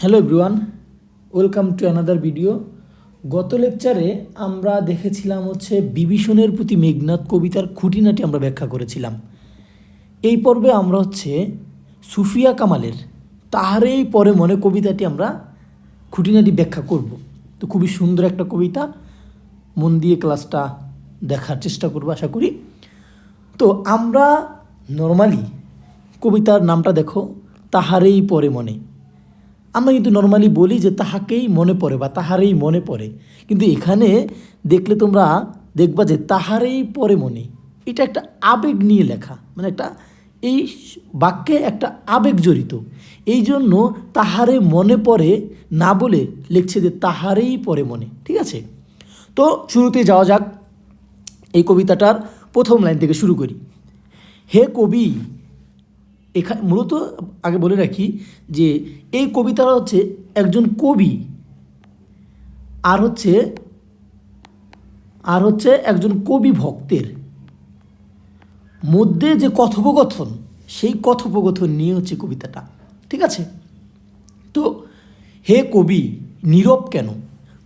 Hello everyone welcome to another video গত লেকচারে আমরা দেখেছিলাম হচ্ছে বিভীষণের প্রতি মেঘনাথ কবিতার খুঁটিনাটি আমরা ব্যাখ্যা করেছিলাম। এই পর্বে আমরা হচ্ছে সুফিয়া কামালের তাহারেই পরে মনে কবিতাটি আমরা খুঁটিনাটি ব্যাখ্যা করব। তো খুবই সুন্দর একটা কবিতা, মন দিয়ে ক্লাসটা দেখার চেষ্টা করব আশা করি। তো আমরা নর্মালি কবিতার নামটা দেখো, তাহারেই পরে মনে। আমরা কিন্তু নর্মালি বলি যে তাহাকেই মনে পড়ে বা তাহারেই মনে পড়ে। কিন্তু এখানে দেখলে তোমরা দেখবা যে তাহারেই পরে মনে। এটা একটা আবেগ নিয়ে লেখা। মানে একটা এই বাক্যে একটা আবেগ জড়িত। এই জন্য তাহারে মনে পড়ে না বলে লিখছে যে তাহারেই পরে মনে। ঠিক আছে? তো শুরুতে যাওয়া যাক। এই কবিতাটার প্রথম লাইন থেকে শুরু করি। হে কবি এখানে মূলত আগে বলে রাখি যে এই কবিতাটা হচ্ছে একজন কবি। আর হচ্ছে আর হচ্ছে একজন কবি ভক্তের। মধ্যে যে কথোপকথন, সেই কথোপকথন নিয়ে হচ্ছে কবিতাটা। ঠিক আছে? তো হে কবি, নীরব কেন?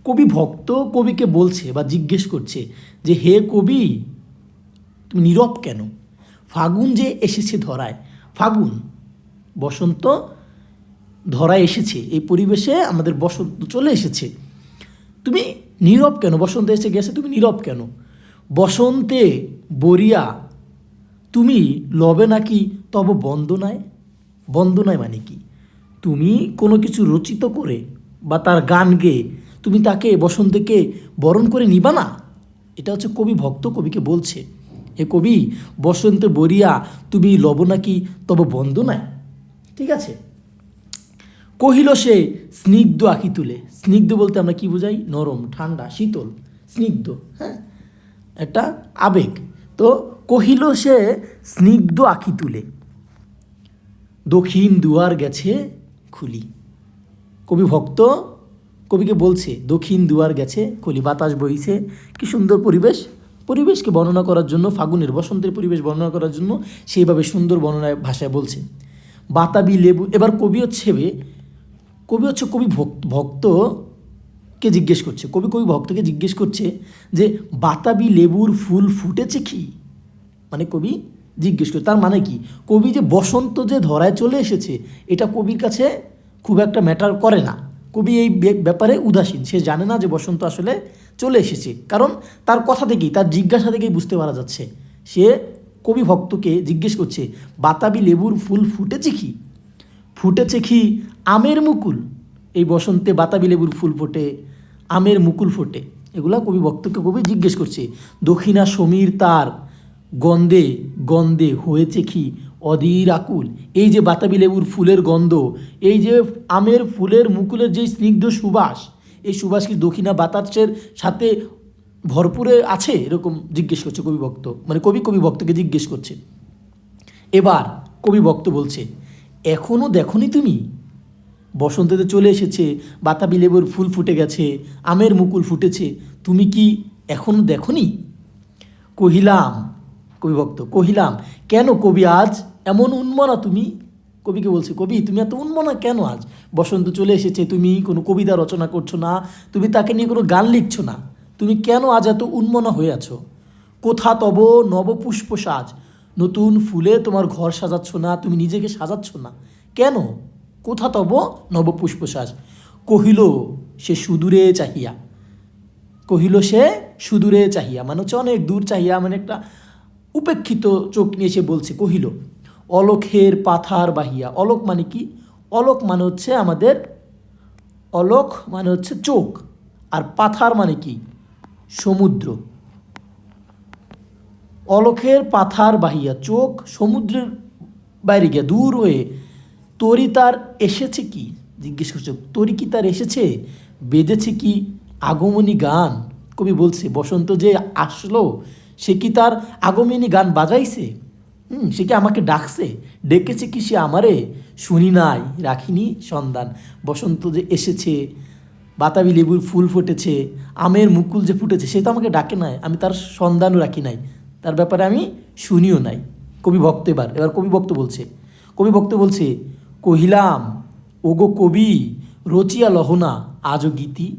কবি ভক্ত কবিকে বলছে বা জিজ্ঞেস করছে যে, হে কবি, তুমি নীরব কেন? ফাগুন যে এসেছে ধরায় ফাগুন, বসন্ত ধরায় এসেছে। এই পরিবেশে আমাদের বসন্ত চলে এসেছে। তুমি নীরব কেন? বসন্ত এসে গেছে, তুমি নীরব কেন? বসন্তে বরিয়া, তুমি লবে নাকি? তব বন্দনায়। বন্দনায় মানে কি? তুমি কোনো কিছু রচিত করে বা তার গান গেয়ে তুমি তাকে বসন্তকে বরণ করে নিবা না? এটা হচ্ছে কবি ভক্ত কবিকে বলছে। হে কবি, বসন্তে বরিয়া তুমি লব নাকি, তব বন্দনায় ঠিক আছে। কহিল সে, স্নিগ্ধ আঁকি তুলে। স্নিগ্ধ বলতে আমরা কি বোঝাই? নরম, ঠান্ডা, শীতল। স্নিগ্ধ হ্যাঁ? একটা আবেগ। তো কহিল সে, স্নিগ্ধ আঁকি তুলে। দক্ষিণ দুয়ার গেছে খুলি। কবি ভক্ত, কবিকে বলছে, দক্ষিণ দুয়ার গেছে খুলি। বাতাস বইছে, কি সুন্দর পরিবেশ। পরিবেশকে বর্ণনা করার জন্য, ফাগুনের বসন্তের পরিবেশ বর্ণনা করার জন্য সেইভাবে সুন্দর বর্ণনায়, ভাষায় বলছে। বাতাবি লেবু, এবার কবি হচ্ছে কবি হচ্ছে কবি ভক্ত, ভক্তকে জিজ্ঞেস করছে, কবি কবি ভক্তকে জিজ্ঞেস করছে যে, বাতাবি লেবুর ফুল ফুটেছে কি? মানে কবি জিজ্ঞেস করছে তার মানে কি? কবি যে বসন্ত যে ধরায় চলে এসেছে, এটা কবির কাছে খুব একটা ম্যাটার করে না। কবি এই ব্যাপারে উদাসীন। সে জানে না যে বসন্ত আসলে চলে এসেছে। কারণ তার কথা থেকেই, তার জিজ্ঞাসা থেকেই বুঝতে পারা যাচ্ছে। সে কবি ভক্তকে জিজ্ঞেস করছে, বাতাবি লেবুর ফুল ফুটেছে কি? ফুটেছে কি? আমের মুকুল। এই বসন্তে বাতাবি লেবুর ফুল ফোটে, আমের মুকুল ফোটে। এগুলা কবি ভক্তকে কবি জিজ্ঞেস করছে, দক্ষিণা সমীর তার, গন্ধে গন্ধে হয়েছে কি? অধীর আকুল। এই যে বাতাবি লেবুর ফুলের গন্ধ, এই যে আমের ফুলের মুকুলের যে স্নিগ্ধ সুবাস, এই সুবাস কি দক্ষিণা বাতাসের সাথে ভরপুরে আছে? এরকম জিজ্ঞেস করছে কবি ভক্ত মানে কবি কবি ভক্তকে জিজ্ঞেস করছে। এবার কবি ভক্ত বলছে এখনও দেখনি তুমি? বসন্ততে চলে এসেছে, বাতাবি লেবুর ফুল ফুটে গেছে, আমের মুকুল ফুটেছে, তুমি কি এখনও দেখনি? কহিলাম, কবি ভক্ত, কহিলাম, কেন কবি আজ এমন উন্মনা তুমি? কবিকে বলছে, কবি, তুমি এত উন্মনা কেন আজ? বসন্ত চলে এসেছে, তুমি কোনো কবিতা রচনা করছ না, তুমি তাকে নিয়ে কোনো গান লিখছো না। তুমি কেন আজ এত উন্মনা হয়ে আছো? কোথা তব নবপুষ্প সাজ? নতুন ফুলে তোমার ঘর সাজাচ্ছ না, তুমি নিজেকে সাজাচ্ছ না। কেন? কোথা তব নবপুষ্প সাজ? কহিল, সে সুদূরে চাহিয়া। কহিল, সে সুদূরে চাহিয়া। মানে হচ্ছে অনেক দূর চাহিয়া। মানে একটা উপেক্ষিত চোখ নিয়ে সে বলছে, কহিল অলখের পাথার বাহিয়া। অলক মানে কি? অলক মানে হচ্ছে আমাদের অলক মানে হচ্ছে চোখ। আর পাথার মানে কি? সমুদ্র। অলখের পাথার বাহিয়া, চোখ সমুদ্রের বাইরে গিয়া দূর হয়ে তরি তার এসেছে কি? জিজ্ঞেস করছে, তরি কি তার এসেছে? বেজেছে কি? আগমনী গান। কবি বলছে, বসন্ত যে আসলো, সে কি তার আগমনী গান বাজাইছে? হুম, সে কি আমাকে ডাকছে? ডেকেছে কি সে আমারে? শুনি নাই, রাখিনি সন্ধান। বসন্ত যে এসেছে, বাতাবি লেবুর ফুল ফুটেছে, আমের মুকুল যে ফুটেছে, সে তো আমাকে ডাকে নাই। আমি তার সন্ধানও রাখি নাই। তার ব্যাপারে আমি শুনিও নাই। কবি ভক্ত এবার এবার কবি ভক্ত বলছে, কবি ভক্ত বলছে, কহিলাম, ওগো কবি, রচিয়া লহনা আজও গীতি?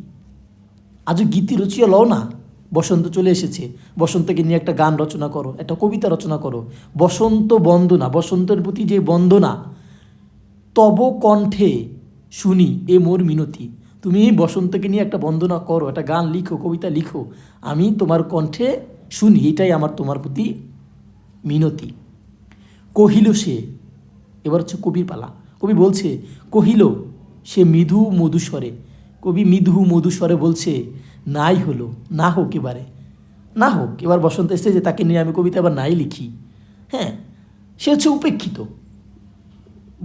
আজও গীতি রচিয়া লও না? বসন্ত চলে এসেছে। বসন্তকে নিয়ে একটা গান রচনা করো, একটা কবিতা রচনা করো। বসন্ত বন্দনা, বসন্তের প্রতি যে বন্দনা, তব কণ্ঠে শুনি এ মোর মিনতি। তুমি বসন্তকে নিয়ে একটা বন্দনা করো, একটা গান লিখো, কবিতা লিখো, আমি তোমার কণ্ঠে শুনি, এটাই আমার তোমার প্রতি মিনতি। কহিল সে, এবার হচ্ছে কবির পালা। কবি বলছে, কহিল সে মৃদু মধুস্বরে। কবি মৃদু মধুস্বরে বলছে নাই হলো, না হোক এবারে। না হোক, এবার বসন্ত এসে যে তাকে নিয়ে আমি কবিতা এবার নাই লিখি। হ্যাঁ সে হচ্ছে উপেক্ষিত।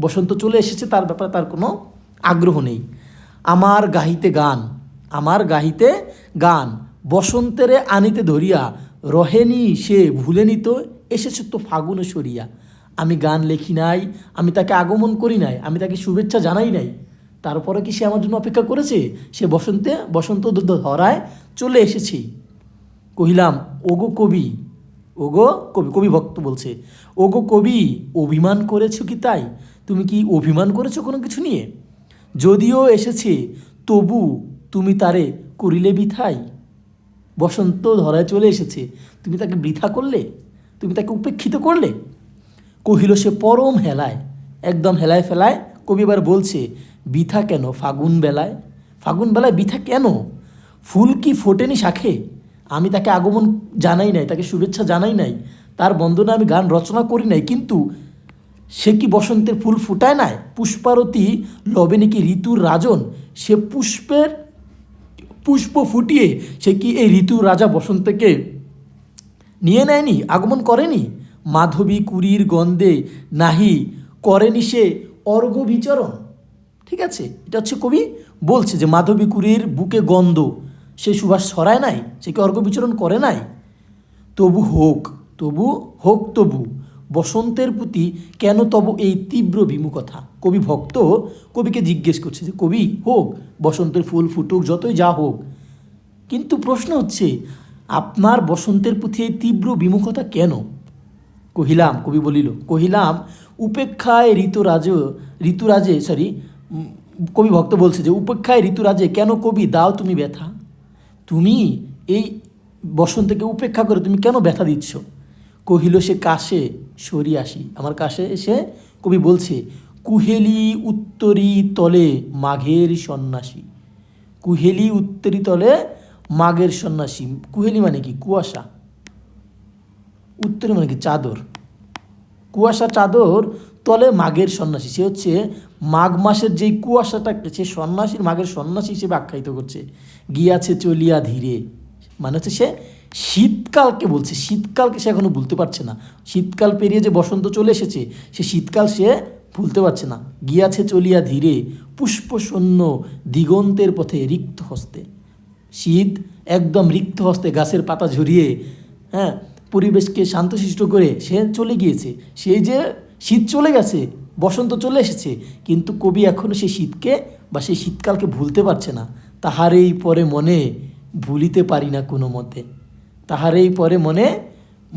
বসন্ত চলে এসেছে, তার ব্যাপারে তার কোনো আগ্রহ নেই। আমার গাহিতে গান, আমার গাহিতে গান। বসন্তেরে আনিতে ধরিয়া, রহেনি সে ভুলেনি তো, এসেছে তো ফাগুনে সরিয়া। আমি গান লেখি নাই, আমি তাকে আগমন করি নাই, আমি তাকে শুভেচ্ছা জানাই নাই। তারপরে কি সে আমার জন্য অপেক্ষা করেছে? সে বসন্তে, বসন্ত ধরায় চলে এসেছি। কহিলাম, ওগো কবি ওগো কবি কবি ভক্ত বলছে, ওগো কবি, অভিমান করেছ কি তাই? তুমি কি অভিমান করেছ কোনো কিছু নিয়ে? যদিও এসেছে, তবু তুমি তারে করিলে বিথাই। বসন্ত ধরায় চলে এসেছে, তুমি তাকে বৃথা করলে? তুমি তাকে উপেক্ষিত করলে? কহিল সে পরম হেলায়, একদম হেলায় ফেলায় কবি এবার বলছে, বৃথা কেন ফাগুন বেলায়? ফাগুন বেলায় বৃথা কেন? ফুল কি ফোটেনি শাখে? আমি তাকে আগমন জানাই নাই, তাকে শুভেচ্ছা জানাই নাই। তার বন্দনা আমি গান রচনা করি নাই, কিন্তু সে কি বসন্তের ফুল ফুটায় নাই? পুষ্পারতী লবে নাকি ঋতুর রাজন? সে পুষ্পের, পুষ্প ফুটিয়ে সে কি এই ঋতুর রাজা বসন্তকে নিয়ে নেয়নি, আগমন করেনি? মাধবী কুরির গন্ধে নাহি করেনি সে অর্ঘ বিচরণ ঠিক আছে? এটা হচ্ছে কবি বলছে যে মাধবী কুরির বুকে গন্ধ। সে সুভাষ ছড়ায় নাই? সে কি অর্ঘ বিচরণ করে নাই? তবু হোক তবু হোক, তবু। বসন্তের প্রতি কেন তব এই তীব্র বিমুখতা? কবি ভক্ত কবিকে জিজ্ঞেস করছে যে, কবি, হোক, বসন্তের ফুল ফুটুক, যতই যা হোক। কিন্তু প্রশ্ন হচ্ছে, আপনার বসন্তের প্রতি এই তীব্র বিমুখতা কেন? কহিলাম, কবি বলিল, কহিলাম উপেক্ষায় ঋতুরাজ, ঋতুরাজে সরি কবি ভক্ত বলছে যে, উপেক্ষায় ঋতুরাজে কেন কবি, দাও তুমি ব্যথা? তুমি এই বসন্তকে উপেক্ষা করে তুমি কেন ব্যথা দিচ্ছ? কহিল সে, কাশে সরি আসি। আমার কাছে এসে কবি বলছে, কুহেলি উত্তরি তলে মাঘের সন্ন্যাসী। কুহেলি উত্তরি তলে মাঘের সন্ন্যাসী। কুহেলি মানে কি? কুয়াশা। উত্তরে মানে কি চাদর। কুয়াশা চাদর তলে মাঘের সন্ন্যাসী। সে হচ্ছে মাঘ মাসের যেই কুয়াশাটাকে সে সন্ন্যাসীর মাঘের সন্ন্যাসী হিসেবে আখ্যায়িত করছে। গিয়াছে চলিয়া ধীরে। মানে হচ্ছে সে শীতকালকে বলছে। শীতকালকে সে এখনও ভুলতে পারছে না। শীতকাল পেরিয়ে যে বসন্ত চলে এসেছে, সে শীতকাল সে ভুলতে পারছে না। গিয়াছে চলিয়া ধীরে পুষ্পশূন্য দিগন্তের পথে রিক্ত হস্তে। শীত একদম রিক্ত হস্তে গাছের পাতা ঝরিয়ে হ্যাঁ পরিবেশকে শান্তশিষ্ট করে সে চলে গিয়েছে। সেই যে শীত চলে গেছে, বসন্ত চলে এসেছে, কিন্তু কবি এখনও সেই শীতকে বা সেই শীতকালকে ভুলতে পারছে না। তাহারেই পরে মনে ভুলিতে পারি না কোনো মতে। তাহারেই পরে মনে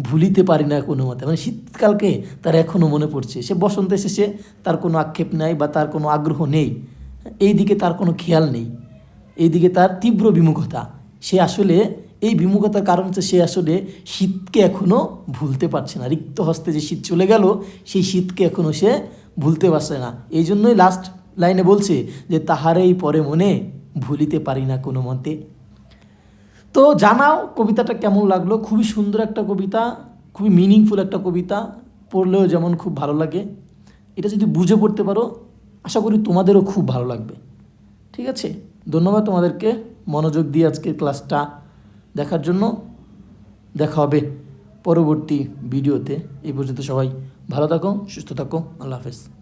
ভুলিতে পারি না কোনো মতে। মানে শীতকালকে তার এখনও মনে পড়ছে। সে বসন্ত এসেছে, তার কোনো আক্ষেপ নাই বা তার কোনো আগ্রহ নেই। এই দিকে তার কোনো খেয়াল নেই। এইদিকে তার তীব্র বিমুখতা। সে আসলে এই বিমুখতার কারণ হচ্ছে সে আসলে শীতকে এখনও ভুলতে পারছে না। রিক্ত হস্তে যে শীত চলে গেল, সেই শীতকে এখনও সে ভুলতে পারছে না। এই জন্যই লাস্ট লাইনে বলছে যে, তাহারেই পরে মনে ভুলিতে পারি না কোনো মতে। তো জানাও কবিতাটা কেমন লাগল। খুবই সুন্দর একটা কবিতা, খুবই মিনিংফুল একটা কবিতা, পড়লেও যেমন খুব ভালো লাগে। এটা যদি বুঝে পড়তে পারো, আশা করি তোমাদেরও খুব ভালো লাগবে। ঠিক আছে? ধন্যবাদ তোমাদেরকে। মনোযোগ দিয়ে আজকের ক্লাসটা দেখার জন্য দেখা হবে পরবর্তী ভিডিওতে। এই পর্যন্ত সবাই ভালো থাকো, সুস্থ থাকো। আল্লাহ হাফেজ।